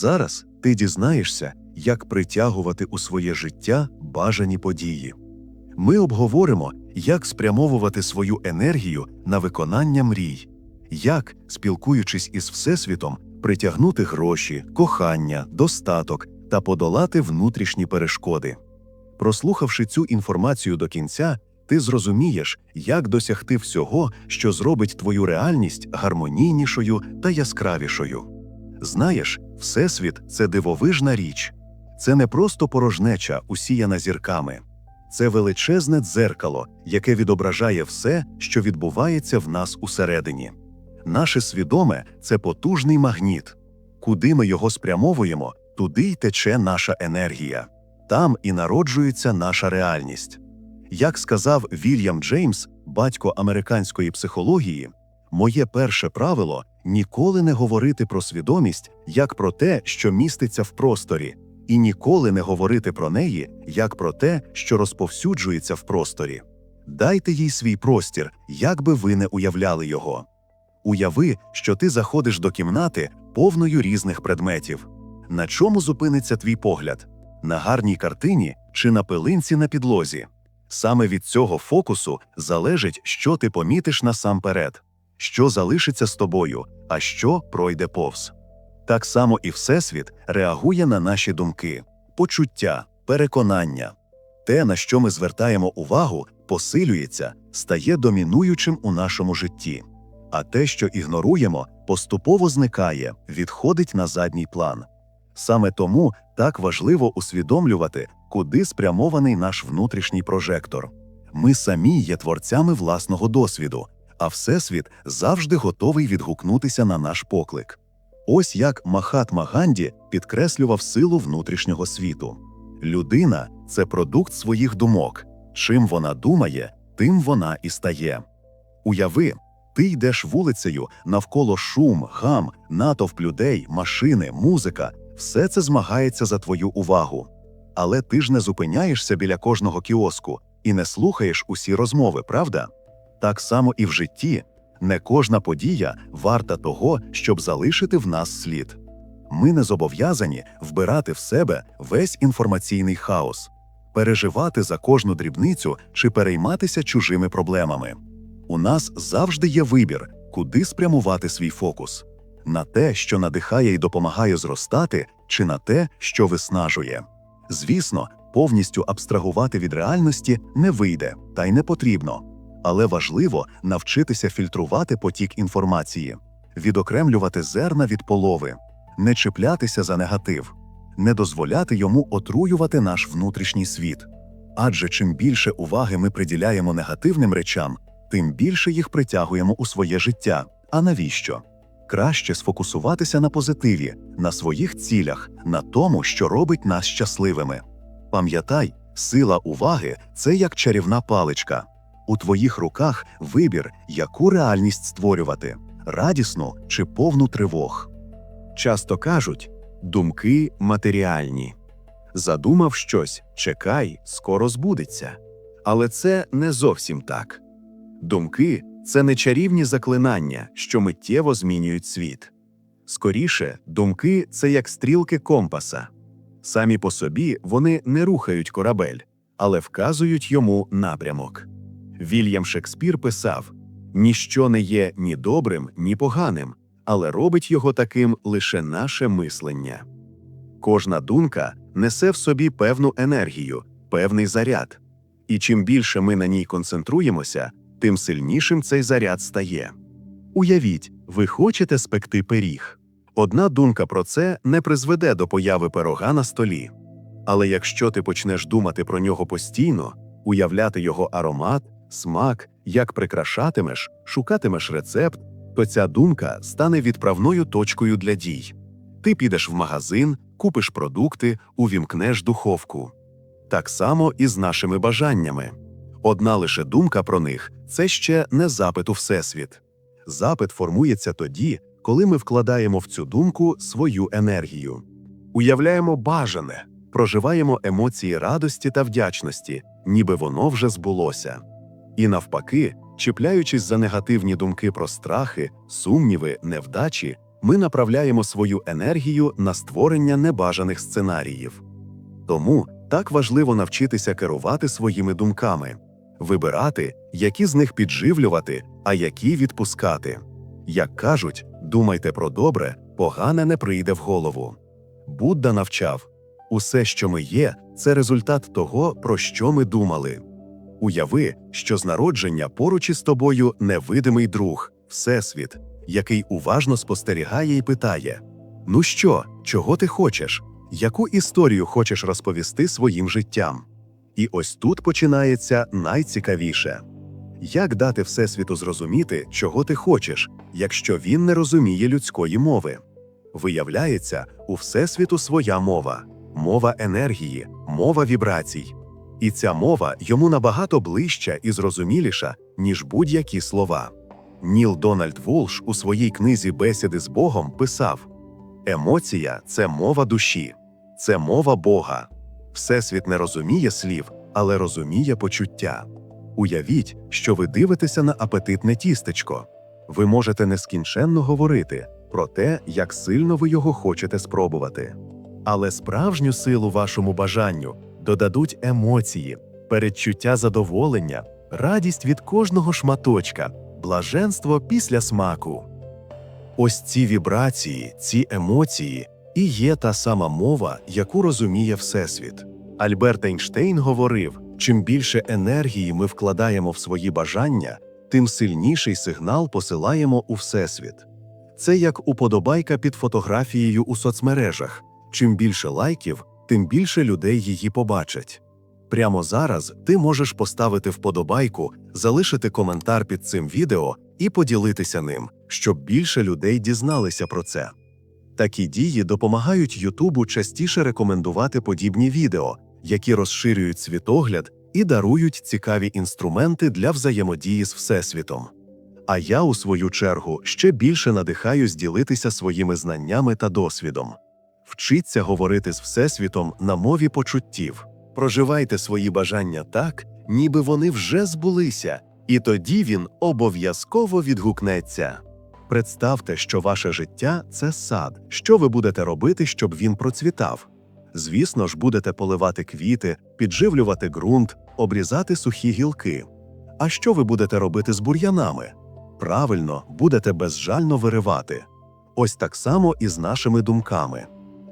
Зараз ти дізнаєшся, як притягувати у своє життя бажані події. Ми обговоримо, як спрямовувати свою енергію на виконання мрій, як, спілкуючись із Всесвітом, притягнути гроші, кохання, достаток та подолати внутрішні перешкоди. Прослухавши цю інформацію до кінця, ти зрозумієш, як досягти всього, що зробить твою реальність гармонійнішою та яскравішою. Знаєш, Всесвіт це дивовижна річ. Це не просто порожнеча, усіяна зірками. Це величезне дзеркало, яке відображає все, що відбувається в нас усередині. Наше свідоме це потужний магніт. Куди ми його спрямовуємо, туди й тече наша енергія. Там і народжується наша реальність. Як сказав Вільям Джеймс, батько американської психології, моє перше правило ніколи не говорити про свідомість як про те, що міститься в просторі, і ніколи не говорити про неї як про те, що розповсюджується в просторі. Дайте їй свій простір, як би ви не уявляли його. Уяви, що ти заходиш до кімнати повною різних предметів. На чому зупиниться твій погляд? На гарній картині чи на пилинці на підлозі? Саме від цього фокусу залежить, що ти помітиш насамперед, що залишиться з тобою, а що пройде повз. Так само і Всесвіт реагує на наші думки, почуття, переконання. Те, на що ми звертаємо увагу, посилюється, стає домінуючим у нашому житті. А те, що ігноруємо, поступово зникає, відходить на задній план. Саме тому так важливо усвідомлювати, куди спрямований наш внутрішній прожектор. Ми самі є творцями власного досвіду, а Всесвіт завжди готовий відгукнутися на наш поклик. Ось як Махатма Ганді підкреслював силу внутрішнього світу. Людина це продукт своїх думок. Чим вона думає, тим вона і стає. Уяви, ти йдеш вулицею, навколо шум, гам, натовп людей, машини, музика все це змагається за твою увагу. Але ти ж не зупиняєшся біля кожного кіоску і не слухаєш усі розмови, правда? Так само і в житті не кожна подія варта того, щоб залишити в нас слід. Ми не зобов'язані вбирати в себе весь інформаційний хаос, переживати за кожну дрібницю чи перейматися чужими проблемами. У нас завжди є вибір, куди спрямувати свій фокус на те, що надихає і допомагає зростати, чи на те, що виснажує. Звісно, повністю абстрагувати від реальності не вийде, та й не потрібно. Але важливо навчитися фільтрувати потік інформації, відокремлювати зерна від полови, не чіплятися за негатив, не дозволяти йому отруювати наш внутрішній світ. Адже чим більше уваги ми приділяємо негативним речам, тим більше їх притягуємо у своє життя. А навіщо? Краще сфокусуватися на позитиві, на своїх цілях, на тому, що робить нас щасливими. Пам'ятай, сила уваги це як чарівна паличка. У твоїх руках вибір, яку реальність створювати радісну чи повну тривог. Часто кажуть думки матеріальні. Задумав щось, чекай, скоро збудеться. Але це не зовсім так. Думки це не чарівні заклинання, що миттєво змінюють світ. Скоріше, думки це як стрілки компаса. Самі по собі вони не рухають корабель, але вказують йому напрямок. Вільям Шекспір писав: ніщо не є ні добрим, ні поганим, але робить його таким лише наше мислення. Кожна думка несе в собі певну енергію, певний заряд, і чим більше ми на ній концентруємося, тим сильнішим цей заряд стає. Уявіть, ви хочете спекти пиріг. Одна думка про це не призведе до появи пирога на столі. Але якщо ти почнеш думати про нього постійно, уявляти його аромат, смак, як прикрашатимеш, шукатимеш рецепт, то ця думка стане відправною точкою для дій. Ти підеш в магазин, купиш продукти, увімкнеш духовку. Так само і з нашими бажаннями. Одна лише думка про них це ще не запит у Всесвіт. Запит формується тоді, коли ми вкладаємо в цю думку свою енергію. Уявляємо бажане, проживаємо емоції радості та вдячності, ніби воно вже збулося. І навпаки, чіпляючись за негативні думки про страхи, сумніви, невдачі, ми направляємо свою енергію на створення небажаних сценаріїв. Тому так важливо навчитися керувати своїми думками, вибирати, які з них підживлювати, а які відпускати. Як кажуть, думайте про добре, погане не прийде в голову. Будда навчав усе, що ми є, це результат того, про що ми думали. Уяви, що з народження поруч із тобою невидимий друг, Всесвіт, який уважно спостерігає і питає: Ну що, чого ти хочеш? Яку історію хочеш розповісти своїм життям? І ось тут починається найцікавіше. Як дати Всесвіту зрозуміти, чого ти хочеш, якщо він не розуміє людської мови? Виявляється, у Всесвіту своя мова, мова енергії, мова вібрацій. І ця мова йому набагато ближча і зрозуміліша, ніж будь-які слова. Ніл Дональд Волш у своїй книзі Бесіди з Богом писав: Емоція це мова душі, це мова Бога. Всесвіт не розуміє слів, але розуміє почуття. Уявіть, що ви дивитеся на апетитне тістечко. Ви можете нескінченно говорити про те, як сильно ви його хочете спробувати. Але справжню силу вашому бажанню додадуть емоції, передчуття задоволення, радість від кожного шматочка, блаженство після смаку. Ось ці вібрації, ці емоції і є та сама мова, яку розуміє Всесвіт. Альберт Ейнштейн говорив: чим більше енергії ми вкладаємо в свої бажання, тим сильніший сигнал посилаємо у Всесвіт. Це як уподобайка під фотографією у соцмережах. Чим більше лайків, тим більше людей її побачать. Прямо зараз ти можеш поставити вподобайку, залишити коментар під цим відео і поділитися ним, щоб більше людей дізналися про це. Такі дії допомагають Ютубу частіше рекомендувати подібні відео, які розширюють світогляд і дарують цікаві інструменти для взаємодії з Всесвітом. А я, у свою чергу, ще більше надихаюсь ділитися своїми знаннями та досвідом. Вчіться говорити з Всесвітом на мові почуттів. Проживайте свої бажання так, ніби вони вже збулися, і тоді він обов'язково відгукнеться. Представте, що ваше життя це сад. Що ви будете робити, щоб він процвітав? Звісно ж, будете поливати квіти, підживлювати ґрунт, обрізати сухі гілки. А що ви будете робити з бур'янами? Правильно, будете безжально виривати. Ось так само і з нашими думками.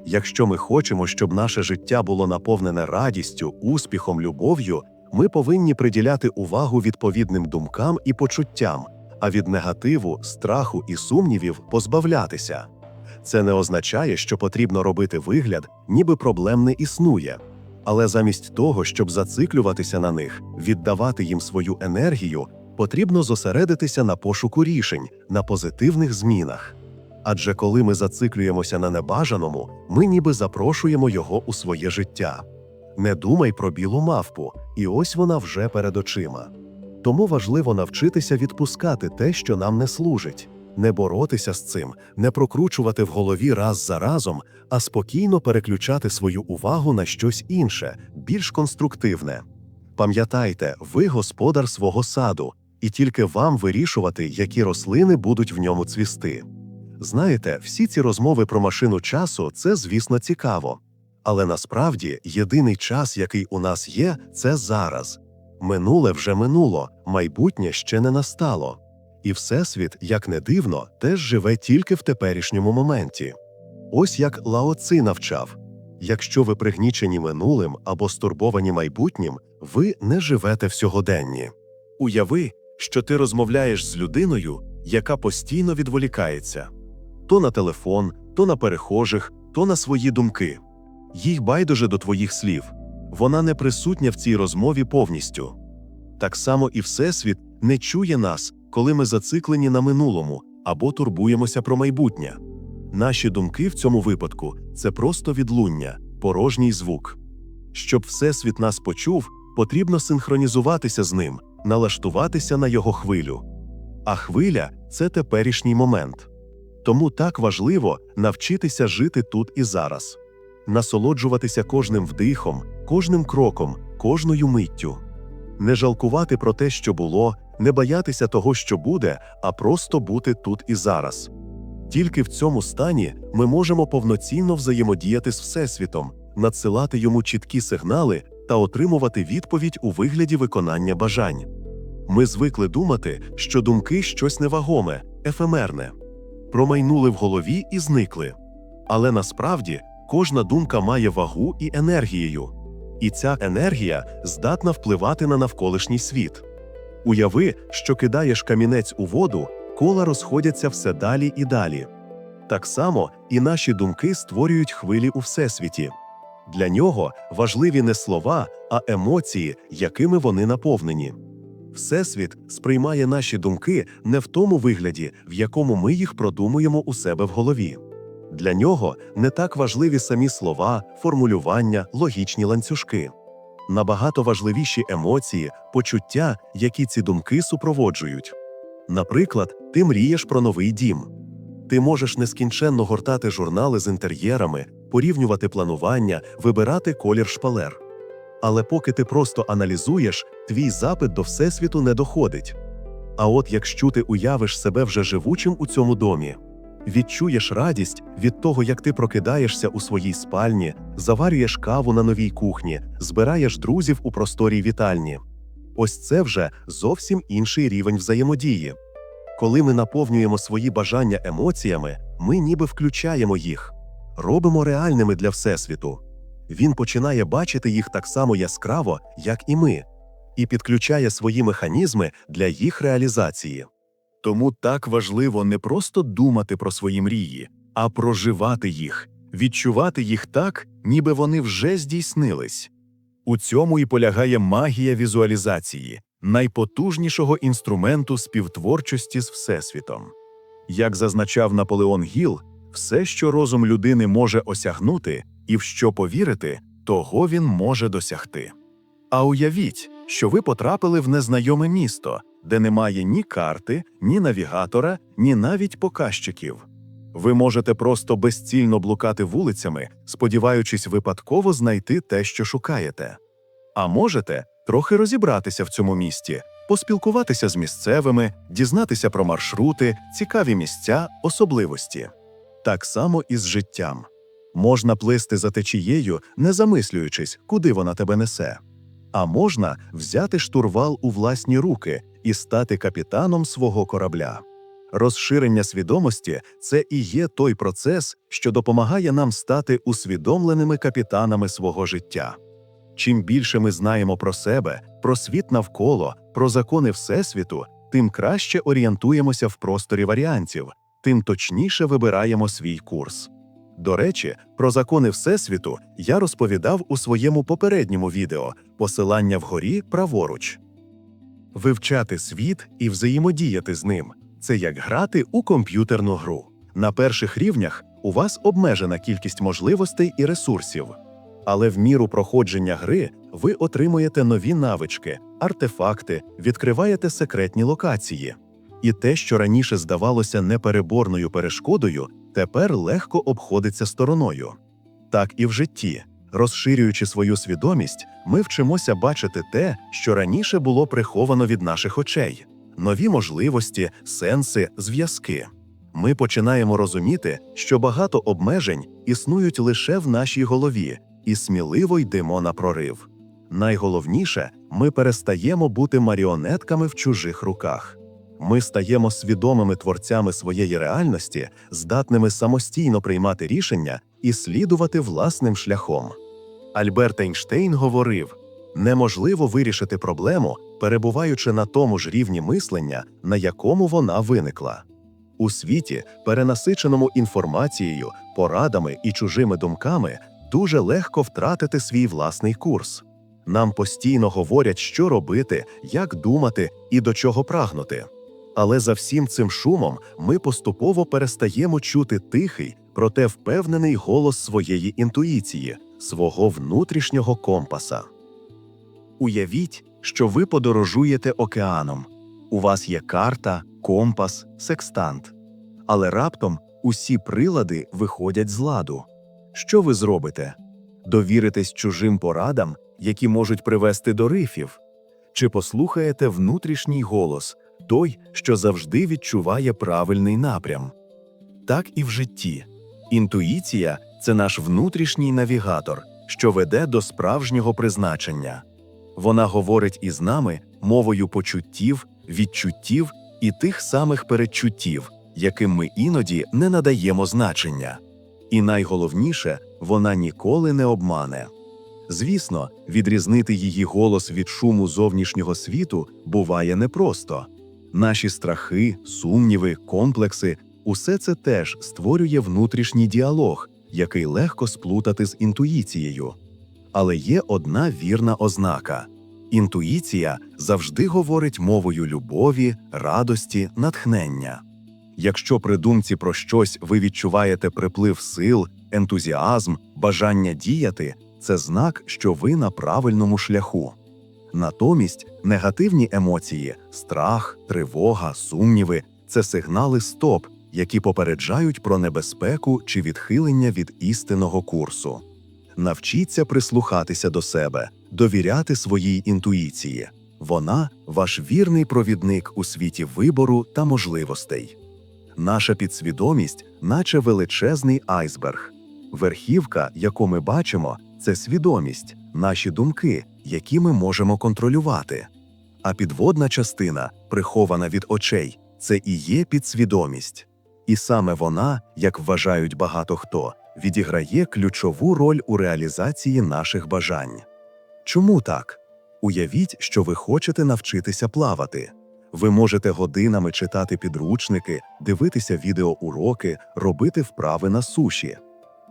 Якщо ми хочемо, щоб наше життя було наповнене радістю, успіхом, любов'ю, ми повинні приділяти увагу відповідним думкам і почуттям, а від негативу, страху і сумнівів позбавлятися. Це не означає, що потрібно робити вигляд, ніби проблем не існує. Але замість того, щоб зациклюватися на них, віддавати їм свою енергію, потрібно зосередитися на пошуку рішень, на позитивних змінах. Адже коли ми зациклюємося на небажаному, ми ніби запрошуємо його у своє життя. Не думай про білу мавпу, і ось вона вже перед очима. Тому важливо навчитися відпускати те, що нам не служить, не боротися з цим, не прокручувати в голові раз за разом, а спокійно переключати свою увагу на щось інше, більш конструктивне. Пам'ятайте, ви господар свого саду, і тільки вам вирішувати, які рослини будуть в ньому цвісти. Знаєте, всі ці розмови про машину часу це, звісно, цікаво. Але насправді єдиний час, який у нас є, це зараз. Минуле вже минуло, майбутнє ще не настало. І Всесвіт, як не дивно, теж живе тільки в теперішньому моменті. Ось як Лао Ци навчав якщо ви пригнічені минулим або стурбовані майбутнім, ви не живете в сьогоденні. Уяви, що ти розмовляєш з людиною, яка постійно відволікається то на телефон, то на перехожих, то на свої думки. Їй байдуже до твоїх слів, вона не присутня в цій розмові повністю. Так само і Всесвіт не чує нас, коли ми зациклені на минулому або турбуємося про майбутнє. Наші думки в цьому випадку це просто відлуння, порожній звук. Щоб Всесвіт нас почув, потрібно синхронізуватися з ним, налаштуватися на його хвилю. А хвиля це теперішній момент. Тому так важливо навчитися жити тут і зараз, насолоджуватися кожним вдихом, кожним кроком, кожною миттю, не жалкувати про те, що було, не боятися того, що буде, а просто бути тут і зараз. Тільки в цьому стані ми можемо повноцінно взаємодіяти з Всесвітом, надсилати йому чіткі сигнали та отримувати відповідь у вигляді виконання бажань. Ми звикли думати, що думки щось невагоме, ефемерне, промайнули в голові і зникли. Але насправді кожна думка має вагу і енергією, і ця енергія здатна впливати на навколишній світ. Уяви, що кидаєш камінець у воду, кола розходяться все далі і далі. Так само і наші думки створюють хвилі у всесвіті. Для нього важливі не слова, а емоції, якими вони наповнені. Всесвіт сприймає наші думки не в тому вигляді, в якому ми їх продумуємо у себе в голові. Для нього не так важливі самі слова, формулювання, логічні ланцюжки. Набагато важливіші емоції, почуття, які ці думки супроводжують. Наприклад, ти мрієш про новий дім. Ти можеш нескінченно гортати журнали з інтер'єрами, порівнювати планування, вибирати колір шпалер. Але поки ти просто аналізуєш, твій запит до Всесвіту не доходить. А от якщо ти уявиш себе вже живучим у цьому домі, відчуєш радість від того, як ти прокидаєшся у своїй спальні, заварюєш каву на новій кухні, збираєш друзів у просторій вітальні. Ось це вже зовсім інший рівень взаємодії. Коли ми наповнюємо свої бажання емоціями, ми ніби включаємо їх, робимо реальними для Всесвіту. Він починає бачити їх так само яскраво, як і ми, і підключає свої механізми для їх реалізації. Тому так важливо не просто думати про свої мрії, а проживати їх, відчувати їх так, ніби вони вже здійснились. У цьому і полягає магія візуалізації, найпотужнішого інструменту співтворчості з Всесвітом. Як зазначав Наполеон Гіл, все, що розум людини може осягнути і в що повірити, того він може досягти. А уявіть, що ви потрапили в незнайоме місто, де немає ні карти, ні навігатора, ні навіть показчиків. Ви можете просто безцільно блукати вулицями, сподіваючись випадково знайти те, що шукаєте. А можете трохи розібратися в цьому місті, поспілкуватися з місцевими, дізнатися про маршрути, цікаві місця, особливості. Так само і з життям. Можна плисти за течією, не замислюючись, куди вона тебе несе. А можна взяти штурвал у власні руки і стати капітаном свого корабля. Розширення свідомості це і є той процес, що допомагає нам стати усвідомленими капітанами свого життя. Чим більше ми знаємо про себе, про світ навколо, про закони Всесвіту, тим краще орієнтуємося в просторі варіантів, тим точніше вибираємо свій курс. До речі, про закони Всесвіту я розповідав у своєму попередньому відео посилання вгорі праворуч. Вивчати світ і взаємодіяти з ним це як грати у комп'ютерну гру. На перших рівнях у вас обмежена кількість можливостей і ресурсів, але в міру проходження гри ви отримуєте нові навички, артефакти, відкриваєте секретні локації. І те, що раніше здавалося непереборною перешкодою, тепер легко обходиться стороною. Так і в житті. Розширюючи свою свідомість, ми вчимося бачити те, що раніше було приховано від наших очей, нові можливості, сенси, зв'язки. Ми починаємо розуміти, що багато обмежень існують лише в нашій голові, і сміливо йдемо на прорив. Найголовніше, ми перестаємо бути маріонетками в чужих руках. Ми стаємо свідомими творцями своєї реальності, здатними самостійно приймати рішення і слідувати власним шляхом. Альберт Ейнштейн говорив: неможливо вирішити проблему, перебуваючи на тому ж рівні мислення, на якому вона виникла. У світі, перенасиченому інформацією, порадами і чужими думками, дуже легко втратити свій власний курс. Нам постійно говорять, що робити, як думати і до чого прагнути. Але за всім цим шумом ми поступово перестаємо чути тихий, проте впевнений голос своєї інтуїції, свого внутрішнього компаса. Уявіть, що ви подорожуєте океаном. У вас є карта, компас, секстант. Але раптом усі прилади виходять з ладу. Що ви зробите? Довіритесь чужим порадам, які можуть привести до рифів? Чи послухаєте внутрішній голос, той, що завжди відчуває правильний напрям? Так і в житті. Інтуїція це наш внутрішній навігатор, що веде до справжнього призначення. Вона говорить із нами мовою почуттів, відчуттів і тих самих передчуттів, яким ми іноді не надаємо значення. І найголовніше, вона ніколи не обмане. Звісно, відрізнити її голос від шуму зовнішнього світу буває непросто. Наші страхи, сумніви, комплекси усе це теж створює внутрішній діалог, який легко сплутати з інтуїцією. Але є одна вірна ознака: інтуїція завжди говорить мовою любові, радості, натхнення. Якщо при думці про щось ви відчуваєте приплив сил, ентузіазм, бажання діяти, це знак, що ви на правильному шляху. Натомість негативні емоції, страх, тривога, сумніви це сигнали стоп, які попереджають про небезпеку чи відхилення від істинного курсу. Навчіться прислухатися до себе, довіряти своїй інтуїції. Вона ваш вірний провідник у світі вибору та можливостей. Наша підсвідомість, наче величезний айсберг. Верхівка, яку ми бачимо, це свідомість, наші думки, які ми можемо контролювати. А підводна частина, прихована від очей, це і є підсвідомість. І саме вона, як вважають багато хто, відіграє ключову роль у реалізації наших бажань. Чому так? Уявіть, що ви хочете навчитися плавати. Ви можете годинами читати підручники, дивитися відеоуроки, робити вправи на суші.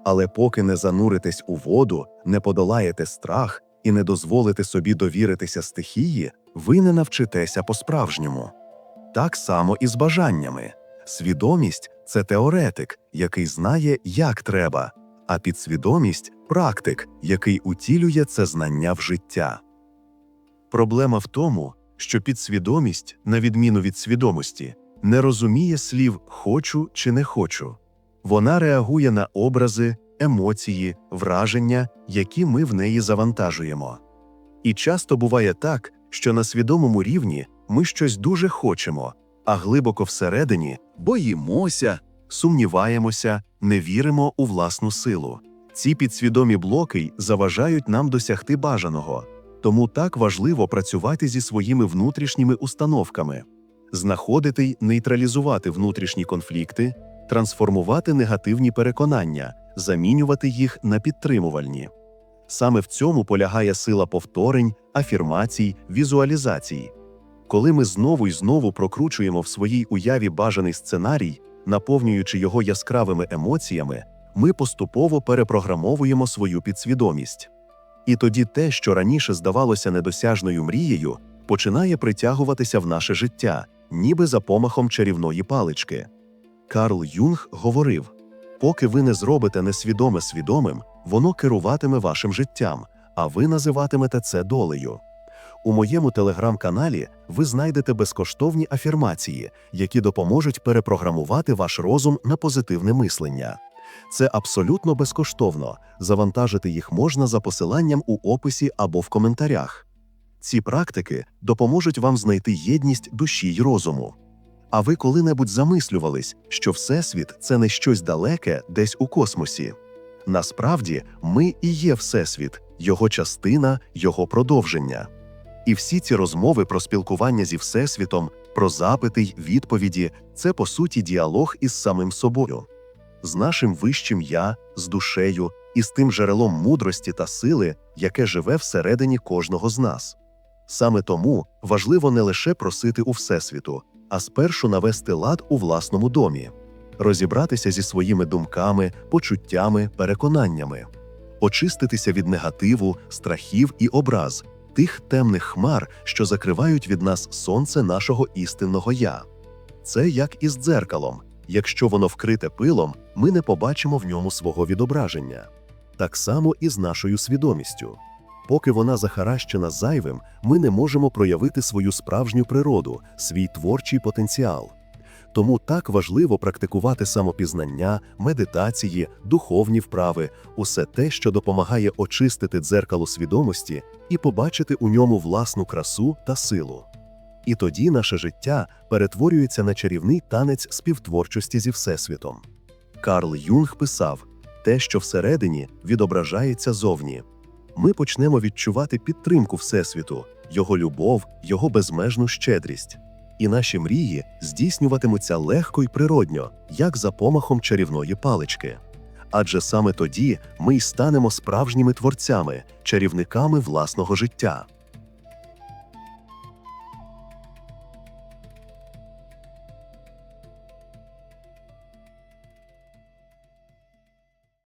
Але поки не зануритесь у воду, не подолаєте страх і не дозволите собі довіритися стихії, ви не навчитеся по-справжньому. Так само і з бажаннями. Свідомість це теоретик, який знає, як треба, а підсвідомість практик, який утілює це знання в життя. Проблема в тому, що підсвідомість, на відміну від свідомості, не розуміє слів хочу чи не хочу. Вона реагує на образи, емоції, враження, які ми в неї завантажуємо. І часто буває так, що на свідомому рівні ми щось дуже хочемо, а глибоко всередині боїмося, сумніваємося, не віримо у власну силу. Ці підсвідомі блоки заважають нам досягти бажаного, тому так важливо працювати зі своїми внутрішніми установками, знаходити й нейтралізувати внутрішні конфлікти, трансформувати негативні переконання, замінювати їх на підтримувальні. Саме в цьому полягає сила повторень, афірмацій, візуалізацій. Коли ми знову й знову прокручуємо в своїй уяві бажаний сценарій, наповнюючи його яскравими емоціями, ми поступово перепрограмовуємо свою підсвідомість. І тоді те, що раніше здавалося недосяжною мрією, починає притягуватися в наше життя, ніби за помахом чарівної палички. Карл Юнг говорив: поки ви не зробите несвідоме свідомим, воно керуватиме вашим життям, а ви називатимете це долею. У моєму телеграм-каналі ви знайдете безкоштовні афірмації, які допоможуть перепрограмувати ваш розум на позитивне мислення. Це абсолютно безкоштовно. Завантажити їх можна за посиланням у описі або в коментарях. Ці практики допоможуть вам знайти єдність душі й розуму. А ви коли-небудь замислювались, що Всесвіт це не щось далеке десь у космосі. Насправді, ми і є Всесвіт, його частина, його продовження. І всі ці розмови про спілкування зі Всесвітом, про запити й відповіді це по суті діалог із самим собою, з нашим вищим я, з душею і з тим джерелом мудрості та сили, яке живе всередині кожного з нас. Саме тому важливо не лише просити у Всесвіту, а спершу навести лад у власному домі, розібратися зі своїми думками, почуттями, переконаннями, очиститися від негативу, страхів і образ, тих темних хмар, що закривають від нас сонце нашого істинного я. Це як із дзеркалом. Якщо воно вкрите пилом, ми не побачимо в ньому свого відображення. Так само і з нашою свідомістю. Поки вона захаращена зайвим, ми не можемо проявити свою справжню природу, свій творчий потенціал. Тому так важливо практикувати самопізнання, медитації, духовні вправи, усе те, що допомагає очистити дзеркало свідомості і побачити у ньому власну красу та силу. І тоді наше життя перетворюється на чарівний танець співтворчості зі Всесвітом. Карл Юнг писав: те, що всередині, відображається зовні. Ми почнемо відчувати підтримку Всесвіту, його любов, його безмежну щедрість. І наші мрії здійснюватимуться легко й природньо, як за помахом чарівної палички. Адже саме тоді ми й станемо справжніми творцями, чарівниками власного життя.